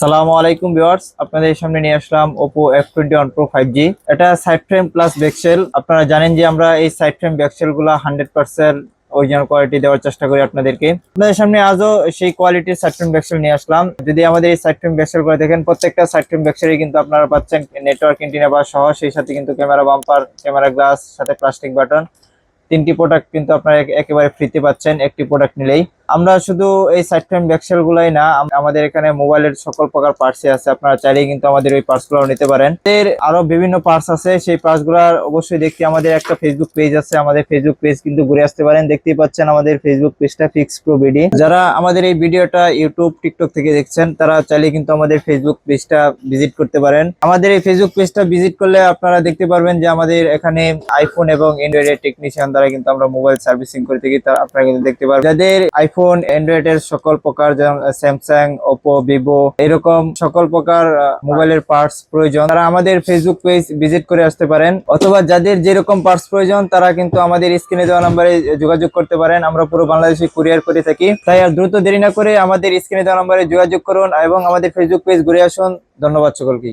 সালামু আলাইকুম ভিউয়ার্স, আপনাদের সামনে নিয়ে আসলাম Oppo F F21 one pro five G এটা সাইড ফ্রেম প্লাস বেক্সেল আপনারা জানেন যে আমরা এই সাইড ফ্রেম বেক্সেলগুলা হান্ড্রেড পার্সেন্ট অরিজিনাল কোয়ালিটি দেওয়ার চেষ্টা করি আপনাদেরকে। আপনাদের সামনে আজও সেই কোয়ালিটির সাইড ফ্রেম বেক্সেল নিয়ে আসলাম। যদি আমাদের এই সাইড ফ্রেম বেক্সেল করে দেখেন, প্রত্যেকটা সাইড ফ্রেম বেক্সেলই কিন্তু আপনারা পাচ্ছেন নেটওয়ার্ক ইন্টিনা বা সহ, সেই সাথে কিন্তু ক্যামেরা বাম্পার ক্যামেরা গ্লাস সাথে প্লাস্টিক বাটন তিনটি প্রোডাক্ট কিন্তু আপনারা একেবারে ফ্রিতে পাচ্ছেন, একটি প্রোডাক্ট নিলেই। আমরা শুধু এই সাইড ফ্রেম ব্যাকসেল গুলাই না আমাদের এখানে মোবাইলের সকল প্রকার পার্টস আছে, আপনারা চাইলেই কিন্তু আমাদের ওই পার্টসগুলো নিতে পারেন। এর আরও বিভিন্ন পার্টস আছে, সেই পার্টসগুলার অবশ্যই দেখতে আমাদের একটা ফেসবুক পেজ আছে, আমাদের ফেসবুক পেজ কিন্তু ঘুরে আসতে পারেন, দেখতেই পাচ্ছেন আমাদের ফেসবুক পেজটা ফিক্স প্রো বিডি যারা আমাদের এই ভিডিওটা ইউটিউব টিকটক থেকে দেখছেন, তারা চাইলে কিন্তু আমাদের ফেসবুক পেজটা ভিজিট করতে পারেন। আমাদের এই ফেসবুক পেজটা ভিজিট করলে আপনারা দেখতে পারবেন যে আমাদের এখানে আইফোন এবং অ্যান্ড্রয়েডের টেকনিশিয়ান দ্বারা কিন্তু আমরা মোবাইল সার্ভিসিং করে থাকি তারা আপনারা কিন্তু দেখতে পারবেন। যাদের আইফোন অ্যান্ড্রয়েড এর সকল প্রকার যেমন স্যামসাং ওপো ভিভো এরকম সকল প্রকার মোবাইলের পার্টস প্রয়োজন। তারা আমাদের ফেসবুক পেজ ভিজিট করে আসতে পারেন, অথবা যাদের যেরকম পার্টস প্রয়োজন, তারা কিন্তু আমাদের স্ক্রিনে দেওয়া নাম্বারে যোগাযোগ করতে পারেন। আমরা পুরো বাংলাদেশে কুরিয়ার করে থাকি। তাই আর দ্রুত দেরি না করে আমাদের স্ক্রিনে দেওয়া নাম্বারে যোগাযোগ করুন এবং আমাদের ফেসবুক পেজ ঘুরে আসুন। ধন্যবাদ সকলকে